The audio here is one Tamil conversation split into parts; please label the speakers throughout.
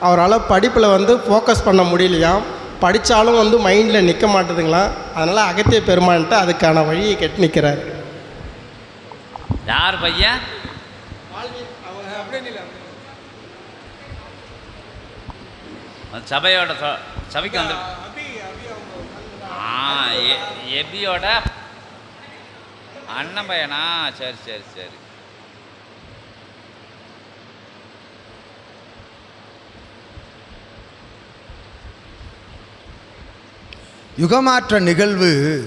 Speaker 1: அவரால் படிப்பில் வந்து ஃபோக்கஸ் பண்ண முடியலையாம் படித்தாலும் வந்து மைண்டில் நிற்க மாட்டேதுங்களாம் அதனால் அகத்திய பெருமான்ட்டு அதுக்கான வழியை கெட்டு நிற்கிறார்.
Speaker 2: யார் பையன்? சபையோட சபைக்கு வந்து எபியோட அண்ணன் பையனா? சரி சரி சரி.
Speaker 3: யுகமாற்ற நிகழ்வு.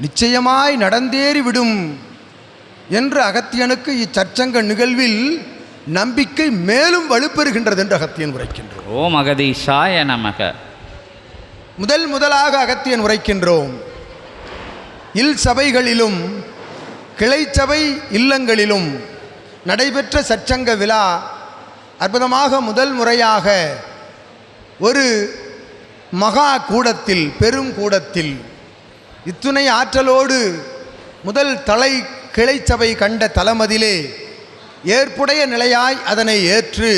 Speaker 3: நிச்சயமாய் நடந்தேறிவிடும் என்று அகத்தியனுக்கு இச்சற்சங்க நிகழ்வில் நம்பிக்கை மேலும் வலுப்பெறுகின்றது என்று அகத்தியன் உரைக்கின்றோம்.
Speaker 2: ஓம் அகதீஷாய நமக.
Speaker 3: முதல் முதலாக அகத்தியன் உரைக்கின்றோம். இல் சபைகளிலும் கிளைச்சபை இல்லங்களிலும் நடைபெற்ற சற்சங்க விழா அற்புதமாக முதல் முறையாக ஒரு மகா கூடத்தில் பெரும் கூடத்தில். இத்துணை ஆற்றலோடு முதல் தலை கிளைச்சபை கண்ட தலமதிலே ஏற்புடைய நிலையாய் அதனை ஏற்று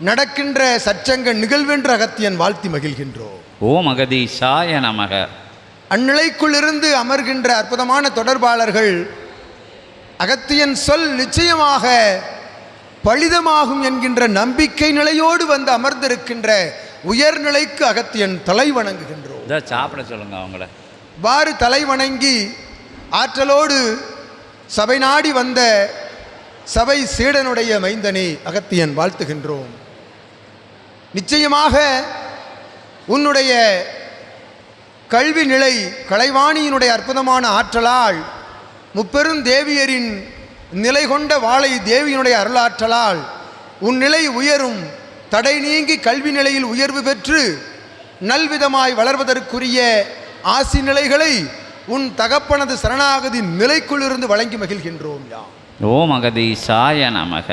Speaker 3: நடக்கின்ற சற்சங்க நிகழ்வென்று அகத்தியன் வாழ்த்தி மகிழ்கின்றோம்.
Speaker 2: ஓம் அகதீஷாய நமக.
Speaker 3: அந்நிலைக்குள்ளிருந்து அமர்கின்ற அற்புதமான தொடர்பாளர்கள் அகத்தியன் சொல் நிச்சயமாக பலிதமாகும் என்கின்ற நம்பிக்கை நிலையோடு வந்து அமர்ந்திருக்கின்ற உயர்நிலைக்கு அகத்தியன் தலை வணங்குகின்றோம்.
Speaker 2: சாப்பிட சொல்லுங்க அவங்கள.
Speaker 3: வாறு தலை வணங்கி ஆற்றலோடு சபை நாடி வந்த சபை சீடனுடைய மைந்தனை அகத்தியன் வாழ்த்துகின்றோம். நிச்சயமாக உன்னுடைய கல்வி நிலை கலைவாணியினுடைய அற்புதமான ஆற்றலால் முப்பெரும் தேவியரின் நிலை கொண்ட வாளை தேவியினுடைய அருளாற்றலால் உன் நிலை உயரும். தடை நீங்கி கல்வி நிலையில் உயர்வு பெற்று நல்விதமாய் வளர்வதற்குரிய ஆசி நிலைகளை உன் தகப்பனது சரணாகதி நிலைக்குள்ளிருந்து வழங்கி மகிழ்கின்றோம் யாம்.
Speaker 2: ஓம் அகதீஷாய நமக.